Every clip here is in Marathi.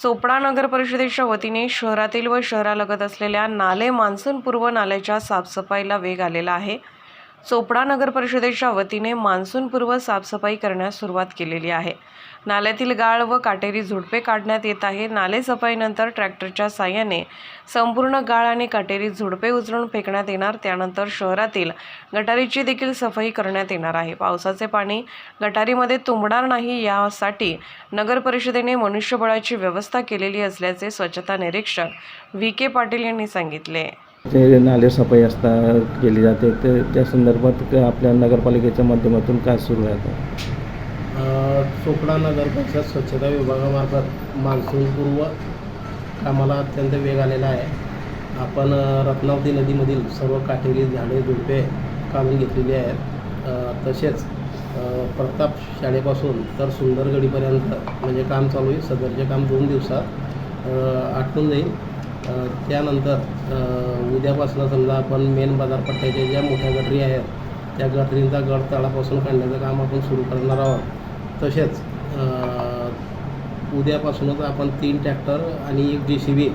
चोपडा नगर परिषदेच्या वतीने शहरातील व शहरालगत असलेल्या नाले मान्सूनपूर्व नाल्याच्या साफसफाईला वेग आलेला आहे. चोपडा नगर परिषदेच्या वतीने मान्सूनपूर्व साफसफाई करण्यास सुरुवात केलेली आहे. नाल्यातील गाळ व काटेरी झुडपे काढण्यात येत आहे. नाले सफाईनंतर ट्रॅक्टरच्या साह्याने संपूर्ण गाळ आणि काटेरी झुडपे उचलून फेकण्यात येणार. त्यानंतर शहरातील गटारीची देखील सफाई करण्यात येणार आहे. पावसाचे पाणी गटारीमध्ये तुंबणार नाही यासाठी नगर परिषदेने मनुष्यबळाची व्यवस्था केलेली असल्याचे स्वच्छता निरीक्षक व्ही. के. पाटील यांनी सांगितले. जे नाले सफाई असता केली जाते ते त्या संदर्भात आपल्या नगरपालिकेच्या माध्यमातून काय सुरू आहे चोपडा नगर परिषद स्वच्छता विभागामार्फत मान्सूनपूर्व कामाला अत्यंत वेग आलेला आहे. आपण रत्नावती नदीमधील सर्व काटेरी झाडे झुडपे काढून घेतलेली आहेत. तसेच प्रताप शाळेपासून तर सुंदरगडीपर्यंत म्हणजे काम चालू आहे. सदरचे काम दोन दिवसात आटून जाईल. त्यानंतर उद्यापासून समजा आपण मेन बाजारपट्ट्याच्या ज्या मोठ्या गटरी आहेत त्या गटरींचा गड तळापासून काढण्याचं काम आपण सुरू करणार आहोत. तसेच उद्यापासूनच आपण तीन ट्रॅक्टर आणि एक जे सी बी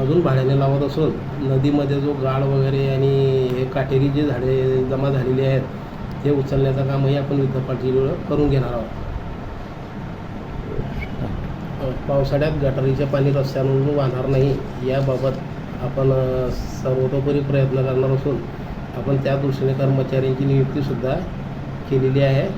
अजून भाड्याने लावत असून नदीमध्ये जो गाळ वगैरे आणि हे काटेरी जे झाडे जमा झालेली आहेत ते उचलण्याचं कामही आपण युद्धपातळीवर करून घेणार आहोत. पावसाळ्यात गटारीचे पाणी रस्त्यांवरून वाहणार नाही याबाबत आपण सर्वतोपरी प्रयत्न करणार असून आपण त्या दृष्टीने कर्मचाऱ्यांची नियुक्तीसुद्धा केलेली आहे.